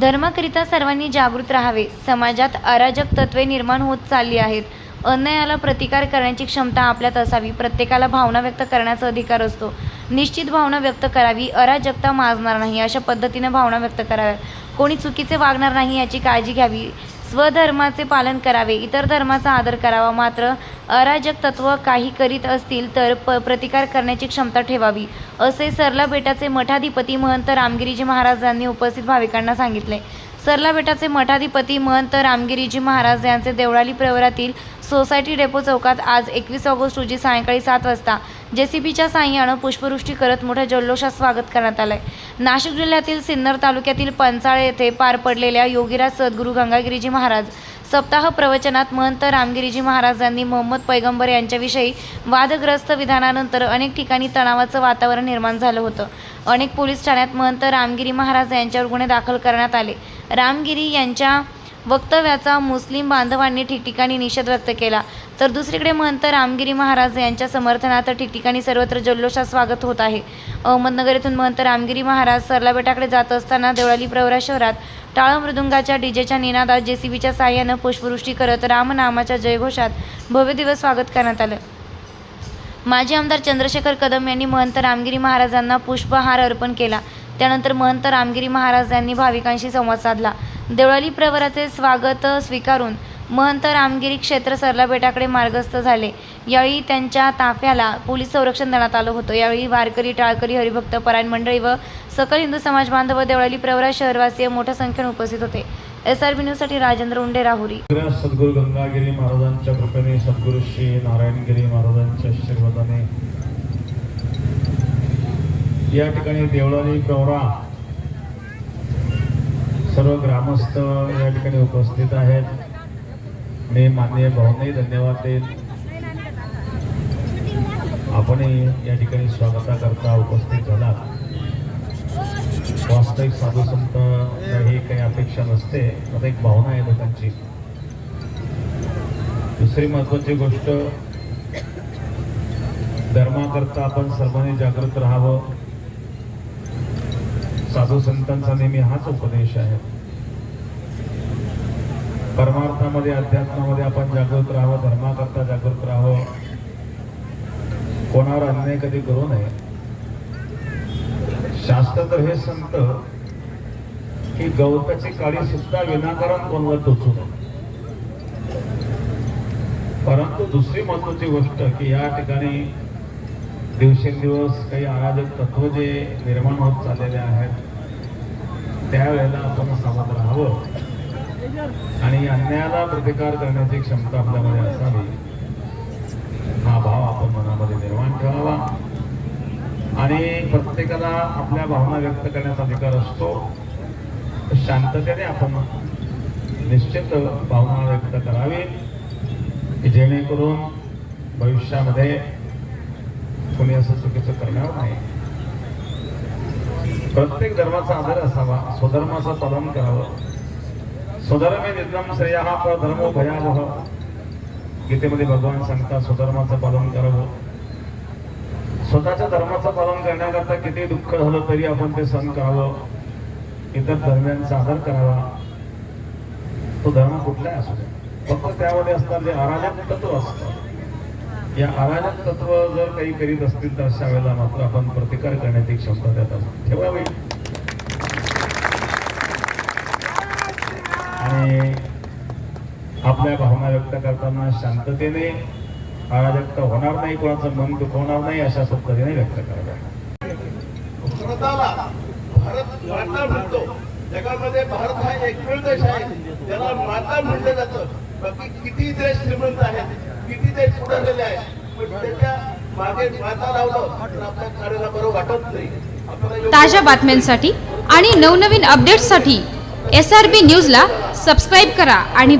धर्माकरिता सर्वांनी जागृत राहावे. समाजात अराजक तत्वे निर्माण होत चालली आहेत. अन्यायाला प्रतिकार करण्याची क्षमता आपल्यात असावी. प्रत्येकाला भावना व्यक्त करण्याचा अधिकार असतो. निश्चित भावना व्यक्त करावी. अराजकता माजणार नाही अशा पद्धतीने भावना व्यक्त कराव्या कोणी चुकीचे वागणार नाही याची काळजी घ्यावी. स्वधर्माचे पालन करावे इतर धर्माचा आदर करावा. मात्र अराजक तत्व काही करीत असतील तर प प्रतिकार करण्याची क्षमता ठेवावी. असे सरला बेटाचे मठाधिपती महंत रामगिरीजी महाराजांनी उपस्थित भाविकांना सांगितले. सरला बेटाचे मठाधिपती महंत रामगिरीजी महाराज यांचे देवळाली प्रवरातील सोसायटी डेपो चौकात आज एकवीस ऑगस्ट रोजी सायंकाळी सात वाजता जेसीबीच्या साह्यानं पुष्पवृष्टी करत मोठ्या जल्लोषात स्वागत करण्यात आलंय. नाशिक जिल्ह्यातील सिन्नर तालुक्यातील पंचाळे येथे पार पडलेल्या योगीराज सद्गुरू गंगागिरीजी महाराज सप्ताह प्रवचनात महंत रामगिरीजी महाराजांनी मोहम्मद पैगंबर यांच्याविषयी वादग्रस्त विधानानंतर अनेक ठिकाणी तणावाचं वातावरण निर्माण झालं होतं. अनेक पोलीस ठाण्यात महंत रामगिरी महाराज यांच्यावर गुन्हे दाखल करण्यात आले. रामगिरी यांच्या वक्तव्याचा मुस्लिम बांधवांनी ठिकठिकाणी निषेध व्यक्त केला. तर दुसरीकडे महंत रामगिरी महाराज यांच्या समर्थनार्थ ठिकठिकाणी सर्वत्र जल्लोषात स्वागत होत आहे. अहमदनगर येथून महंत रामगिरी महाराज सरला बेटाकडे जात असताना देवळाली प्रवरा शहरात टाळ मृदुंगाच्या डीजेच्या निनादात जेसीबीच्या साह्यानं पुष्पवृष्टी करत रामनामाच्या जयघोषात भव्य दिवस स्वागत करण्यात आलं. माजी आमदार चंद्रशेखर कदम यांनी महंत रामगिरी महाराजांना पुष्पहार अर्पण केला. त्यानंतर महंत रामगिरी महाराज यांनी भाविकांशी संवाद साधला. देवळाली प्रवराचे स्वागत स्वीकारून महंत रामगिरी क्षेत्र सरला बेटाकडे मार्गस्थ झाले. यावेळी त्यांच्या ताफ्याला पोलीस संरक्षण देण्यात आलं होतं. यावेळी वारकरी टाळकरी हरिभक्त परायण मंडळी व सकल हिंदू समाज बांधव व देवळाली प्रवरा शहरवासीय मोठ्या संख्येने उपस्थित होते. एस आर बी न्यूजसाठी राजेंद्र उंडे राहुरी. सद्गुरू गंगागिरी महाराजांच्या कृपेने सद्गुरू श्री नारायणगिरी महाराज या ठिकाणी देवळाली प्रवरा सर्व ग्रामस्थ या ठिकाणी उपस्थित आहेत. मी माननीय भाऊंनाही धन्यवाद देत आपणही या ठिकाणी स्वागताकरता उपस्थित झाला वास्तविक साधू संत ही काही अपेक्षा नसते आता एक भावना आहे लोकांची. दुसरी महत्वाची गोष्ट धर्माकरता आपण सर्वांनी जागृत राहावं. साधू संतांचा नेहमी हाच उपदेश आहे. परमार्थामध्ये अध्यात्मामध्ये आपण जागृत राहावं धर्माकरता जागृत राहावं. कोणावर अन्याय कधी करू नये. शास्त्र तर हे संत की गवताची काळी सुद्धा विनाकारण कोणवर टोचू नये. परंतु दुसरी महत्वाची गोष्ट की या ठिकाणी दिवसेंदिवस काही अराजक तत्व जे निर्माण होत चाललेले आहेत त्यावेळेला आपण सावध राहावं. आणि अन्यायाला प्रतिकार करण्याची क्षमता आपल्यामध्ये असावी हा भाव आपण मनामध्ये निर्माण ठेवावा. आणि प्रत्येकाला आपल्या भावना व्यक्त करण्याचा अधिकार असतो. शांततेने आपण निश्चित भावना व्यक्त करावी की जेणेकरून भविष्यामध्ये कोणी असं चुकीचं करणार नाही. प्रत्येक धर्माचा आदर असावा स्वधर्माचं पालन करावं. स्वधर्मे निधम श्रेय हा धर्मो भयावह. गीतेमध्ये भगवान सांगतात स्वधर्माचं पालन करावं. स्वतःच्या धर्माचं पालन करण्याकरता किती दुःख झालं तरी आपण ते सहन करावं. इतर धर्मांचा आदर करावा. तो धर्म कुठलाही असू दे. फक्त त्यामध्ये असतात जे अराजक तत्व असतं या अराजक तत्व जर काही करीत असतील तर अशा वेळेला मात्र आपण प्रतिकार करण्याची क्षमता देत असतो ठेवावी आणि आपल्या भावना व्यक्त करताना शांततेने अराजकता होणार नाही कोणाचं मन दुखवणार नाही अशा पद्धतीने व्यक्त कराव्या भारताला भारत माता म्हणतो. जगामध्ये भारत हा एकमेव देश आहे. त्याला माता म्हटलं जातं. बाकी किती देश श्रीमंत आहेत? किती ते पुढे गेले आहे पण त्याच्यामागे माता लावलं तर आपल्या कार्याला बरं वाटत नाही. ताज्या बातम्यांसाठी आणि नवनवीन अपडेट्ससाठी एस आर बी न्यूजला सबस्क्राईब करा आणि